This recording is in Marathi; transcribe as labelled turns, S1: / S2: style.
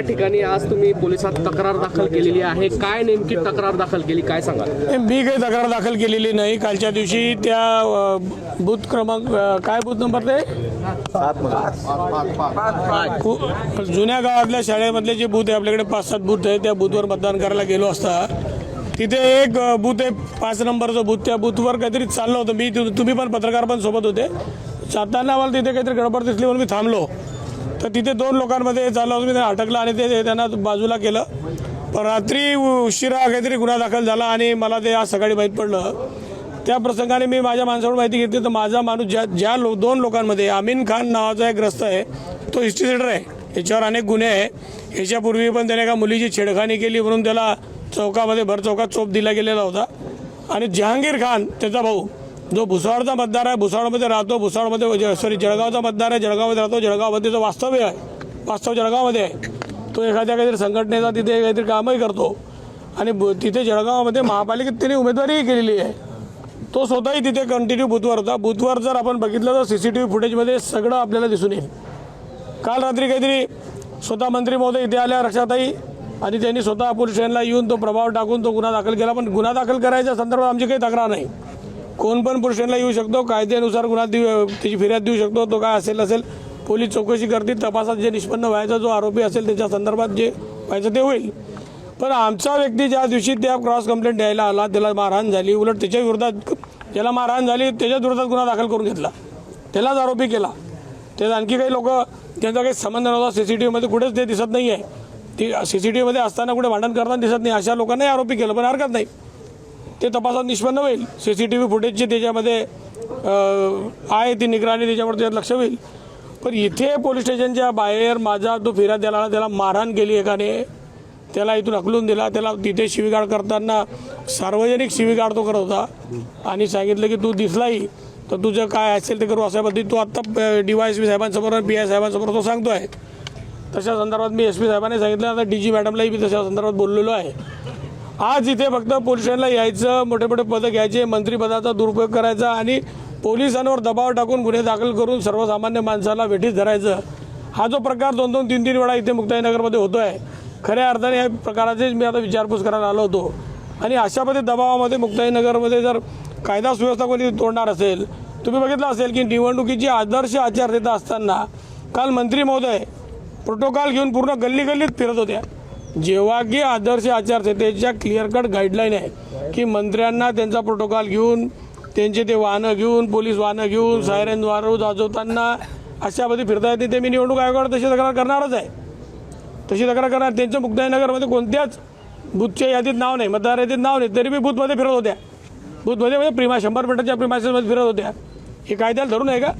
S1: ठिकाणी आज तुम्ही पोलिसात तक्रार दाखल केलेली आहे. काय नेमकी तक्रार दाखल केली? काय सांगाल
S2: नाही, मी काही तक्रार दाखल केलेली नाही. कालच्या दिवशी त्या अ, बूथ क्रमांक अ, काय बूथ नंबर ते? जुन्या गावातल्या शाळेमधले जे बूथ आहे आपल्याकडे पाच सात बूथ आहे त्या बूथवर मतदान करायला गेलो असता तिथे एक अ, बूथ आहे पाच नंबरचं बूथ. त्या बूथवर काहीतरी चाललं होतं. मी तु- तुम्ही पण पत्रकार पण सोबत होते. जाताना मला तिथे काहीतरी गडबड दिसली म्हणून मी थांबलो. तर तिथे दोन लोकांमध्ये झालं होतं मी त्यांना अटकलं आणि ते त्यांना बाजूला केलं. पण रात्री उशिरा काहीतरी गुन्हा दाखल झाला आणि मला ते आज सकाळी माहीत पडलं. त्या प्रसंगाने मी माझ्या माणसाकडून माहिती घेतली तर माझा माणूस ज्या ज्या लो दोन लोकांमध्ये अमीन खान नावाचा एक ग्रस्त आहे तो हिस्ट्री सेटर आहे. याच्यावर अनेक गुन्हे आहे. याच्यापूर्वी पण त्याने एका मुलीची छेडखानी केली म्हणून त्याला चौकामध्ये भर चौकात चोप दिला गेलेला होता. आणि जहांगीर खान त्याचा भाऊ जो भुसावळचा मतदार आहे भुसावळमध्ये राहतो भुसावळमध्ये सॉरी जळगावचा मतदार आहे जळगावमध्ये राहतो जळगावमध्ये जो वास्तव्य आहे वास्तव जळगावमध्ये आहे तो एखाद्या काहीतरी संघटनेचा तिथे काहीतरी कामही करतो. आणि तिथे जळगावमध्ये महापालिकेत त्याने उमेदवारीही केलेली आहे. तो स्वतःही तिथे कंटिन्यू बूथवर होता. बूथवर जर आपण बघितलं तर सी सी टी व्ही फुटेजमध्ये सगळं आपल्याला दिसून येईल. काल रात्री काहीतरी स्वतः मंत्री महोदय इथे आल्या रक्षाताई आणि त्यांनी स्वतः पोलीस स्टेशनला येऊन तो प्रभाव टाकून तो गुन्हा दाखल केला. पण गुन्हा दाखल करायच्या संदर्भात आमची काही तक्रार नाही. कोण पण पुरुषांना येऊ शकतो कायद्यानुसार गुन्हा देऊ त्याची फिर्याद देऊ शकतो तो काय असेल असेल पोलीस चौकशी करतील तपासात जे निष्पन्न व्हायचा जो आरोपी असेल त्याच्या संदर्भात जे व्हायचं ते होईल. पण आमचा व्यक्ती ज्या दिवशी त्या क्रॉस कंप्लेंट द्यायला आला त्याला मारहाण झाली उलट त्याच्या विरोधात ज्याला मारहाण झाली त्याच्या विरोधात गुन्हा दाखल करून घेतला. त्यालाच आरोपी केला. त्यात आणखी काही लोक त्यांचा काही संबंध नव्हता सी सी टी व्हीमध्ये कुठेच ते दिसत नाही आहे ती सी सी टी व्हीमध्ये असताना कुठे भांडण करताना दिसत नाही अशा लोकांनाही आरोपी केलं पण हरकत नाही. ते तपासात निष्पन्न होईल. सी सी टी व्ही फुटेजची त्याच्यामध्ये आहे ती निगराणी त्याच्यावर त्याच्यात लक्ष होईल. पण इथे पोलीस स्टेशनच्या बाहेर माझा तो फिरा द्यायला त्याला मारहाण केली एकाने. त्याला इथून हकलून दिला. त्याला तिथे शिवीगाळ करताना सार्वजनिक शिवीगाळ तो करत होता. आणि सांगितलं की तू दिसलाही तर तुझं काय असेल ते करू अशा पद्धती तो आत्ता डी वाय एस पी साहेबांसमोर पी आय साहेबांसमोर तो सांगतो आहे तशा संदर्भात मी एस पी साहेबांनी सांगितलं. आता डी जी मॅडमलाही मी तशा संदर्भात बोललेलो आहे. आज इथे फक्त पोलिसांना यायचं मोठे मोठे पदं घ्यायचे मंत्रिपदाचा दुरुपयोग करायचा आणि पोलिसांवर दबाव टाकून गुन्हे दाखल करून सर्वसामान्य माणसाला वेठीस धरायचं. हा जो प्रकार दोन दोन तीन तीन वेळा इथे मुक्ताईनगरमध्ये होतो आहे खऱ्या अर्थाने या प्रकाराचेच मी आता विचारपूस करायला आलो होतो. आणि अशा पद्धती दबावामध्ये मुक्ताईनगरमध्ये जर कायदा सुव्यवस्था कोणी तोडणार असेल तुम्ही बघितलं असेल की निवडणुकीची आदर्श आचारसंहिता असताना काल मंत्री महोदय प्रोटोकॉल घेऊन पूर्ण गल्ली गल्लीत फिरत होत्या जेव्हा की आदर्श आचारसंहितेच्या क्लिअर कट गाईडलाईन आहे की मंत्र्यांना त्यांचा प्रोटोकॉल घेऊन त्यांचे ते वाहनं घेऊन पोलीस वाहनं घेऊन सायरन वारू वाजवताना अशामध्ये फिरता येते ते मी निवडणूक आयोगाकडे तशी तक्रार करणारच आहे. तशी तक्रार करणार. त्यांचं मुक्ताईनगरमध्ये कोणत्याच बूथच्या यादीत नाव नाही मतदार यादीत नाव नाही. तरी मी बूथमध्ये फिरत होत्या. बूथमध्ये म्हणजे प्रिमा शंभर मिनिटाच्या प्रिमासेसमध्ये फिरत होत्या. हे कायद्याला धरून आहे का?